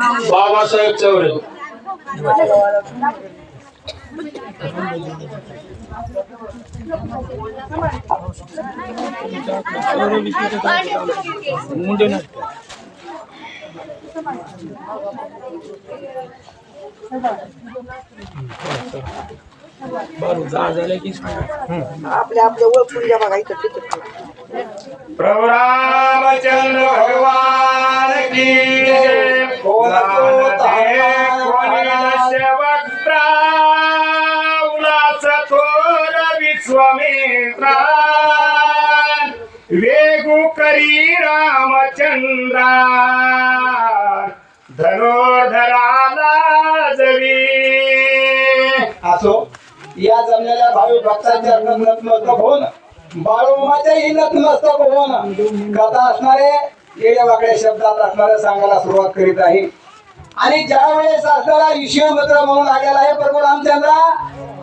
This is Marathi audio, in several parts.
बाबासाहेब चौरे. आपल्या आपल्या ओळखून घ्या बघा इथं तिथं. प्रभु रामचंद्र भगवान की वेगु करी रामचंद्रा. धनोधराला जवी असो या जमलेल्या भावी भक्तांच्या नतमस्तक होऊन बाळूमाच्याही नतमस्तक होऊन कथा असणारे येड्या वाकड्या शब्दात असणारे सांगायला सुरुवात करीत आहे. आणि ज्या वेळेस असणारा ईश्वर मित्र म्हणून आलेला आहे प्रभू रामचंद्र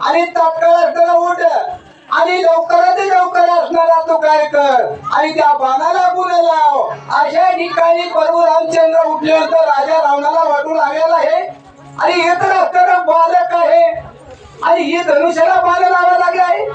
आणि तात्काळ असताना उठ आणि लवकरात लवकर असणारा तो काय कर आणि त्या बाणाला गुन्हे लाव. अशा ठिकाणी प्रभू रामचंद्र उठल्यानंतर राजा रावणाला वाटू लागलेला आहे. आणि हे तर असताना बालक आहे. आणि हे धनुष्याला बाण लावा लागले आहे.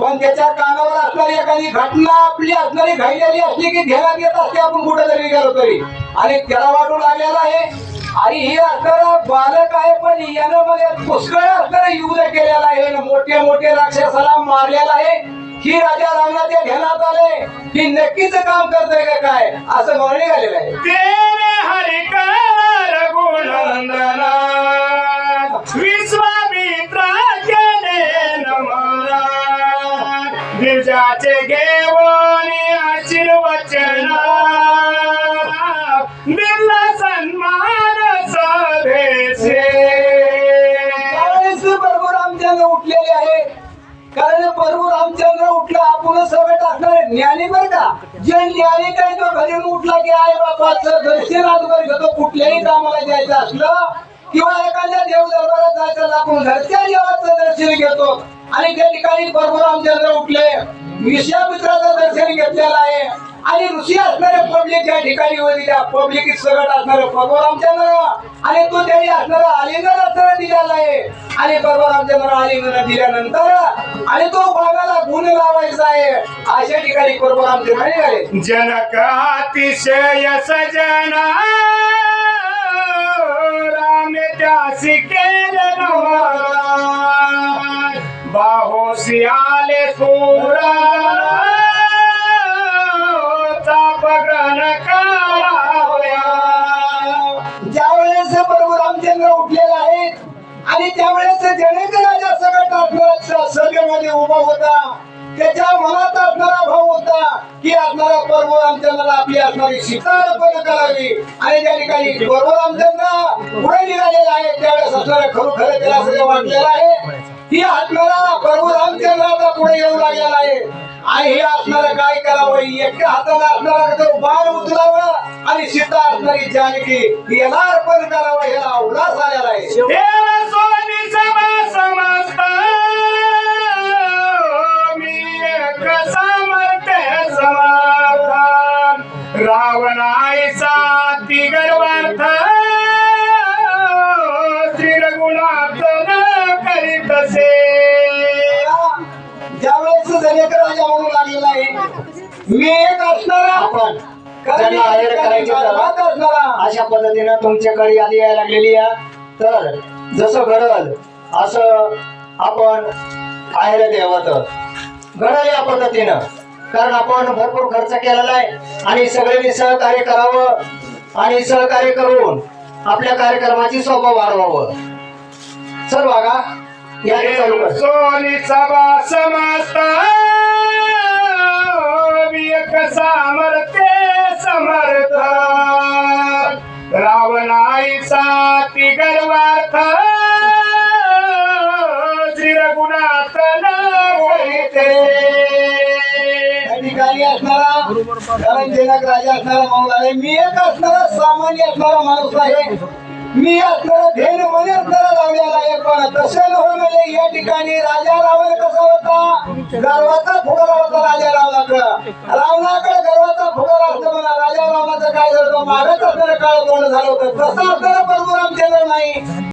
पण त्याच्या कानावर असणारी एखादी घटना आपली असणारी घाईलेली असली की घेण्यात येत असते आपण कुठे जरी गेलो तरी. आणि त्याला वाटू लागलेला आहे. आई ही असणारा बालक आहे पण यानं मध्ये पुष्कळ असणारा युद्ध केलेला आहे. मोठे मोठे राक्षसाला मारलेला आहे. ही राजा रावणाच्या ध्यानात आले. की नक्कीच काम करतोय का काय? असं म्हणणे आलेलं आहे. तेरे हरिकार रघुनंदना विश्वामित्रा केले नमना गिरजाचे घेऊन आशीर्वचन कारण प्रभू रामचंद्र उठला आपण सगळे टाकणार ज्ञानी बर का? जे ज्ञानी काय तो घरी उठला की आई बापाचं दर्शन अगोदर घेतो कुठल्याही कामाला जायचं असलं किंवा एखाद्या देव दरबारात जायचं आपण घरच्या देवाचं दर्शन घेतो. आणि त्या ठिकाणी प्रभू रामचंद्र उठले. विश्वामित्राचं दर्शन घेतलेलं आहे. आणि ऋषी असणारे पब्लिक ज्या ठिकाणी होती त्या पब्लिक सगळं असणारे प्रभू रामचंद्र. आणि तो त्याने असणारा आलिंगन असणारा दिलेला आहे. आणि प्रभू रामचंद्र आलिंगन दिल्यानंतर आणि तो भागाला गुण लावायचा आहे. अशा ठिकाणी प्रभू रामचंद्र झाले जनक अतिशय सजना राम त्यासी शिकेल नमन बाहोसी आले सोरा प्रभू उठलेला आहे आणि त्यावेळेस जनक राजा सगळ्यात आपल्याला सभेमध्ये उभा होता. त्याच्या मनात असणारा भाव होता की असणारा प्रभू रामचंद्राला आपली असणारी सीता अर्पण करावी. आणि त्या ठिकाणी प्रभू रामचंद्र पुढे निघालेला आहे. त्यावेळेस असणारा खरोखर त्याला असं वाटलेलं आहे. की असणारा प्रभू रामचंद्राचा पुढे येऊ लागलेला आहे. आणि हे असणारं काय करावं? एका हाताला असणारा बाण उचलावं आणि सीता असणारी जानकी याला अर्पण करावं याला उल्हास आलेला आहे. मी एक समर्थ समाधान. रावणाईचा ती गर्वार्थ श्री रघुनाथ करीत असे. ज्यावेळेस जनेकर राजा म्हणू लागलेला आहे मी एक असणारा आपण. कारण करायची अशा पद्धतीनं तुमच्याकडे यादी यायला लागलेली आहे. तर जसं घडल असं आपण आहेर द्यावं घडल या पद्धतीनं. कारण आपण भरपूर खर्च केलेला आहे आणि सगळ्यांनी सहकार्य करावं आणि सहकार्य करून आपल्या कार्यक्रमाची शोभा वाढवावं. चल बघा यादी चालू कसा रावणाईचा ती गर्वार्थ श्री रघुनाथ करीते. असणारा कारण जनक राजा असणारा माणूस आहे मी एक असणारा सामान्य असणारा माणूस आहे. मी आपल्याला धेन म्हणे आपल्याला लावलेला आहे पण तसं न म्हणजे या ठिकाणी राजा रावण कसा होता? गर्वाचा फुगारा होता राजा रावणाकडं. रावणाकडे गर्वाचा फुगारा असतो म्हणा. राजा रावणाचं काय झालं मागच असणारं काळ तोंड झालं होतं. तसं असणारं केलं नाही.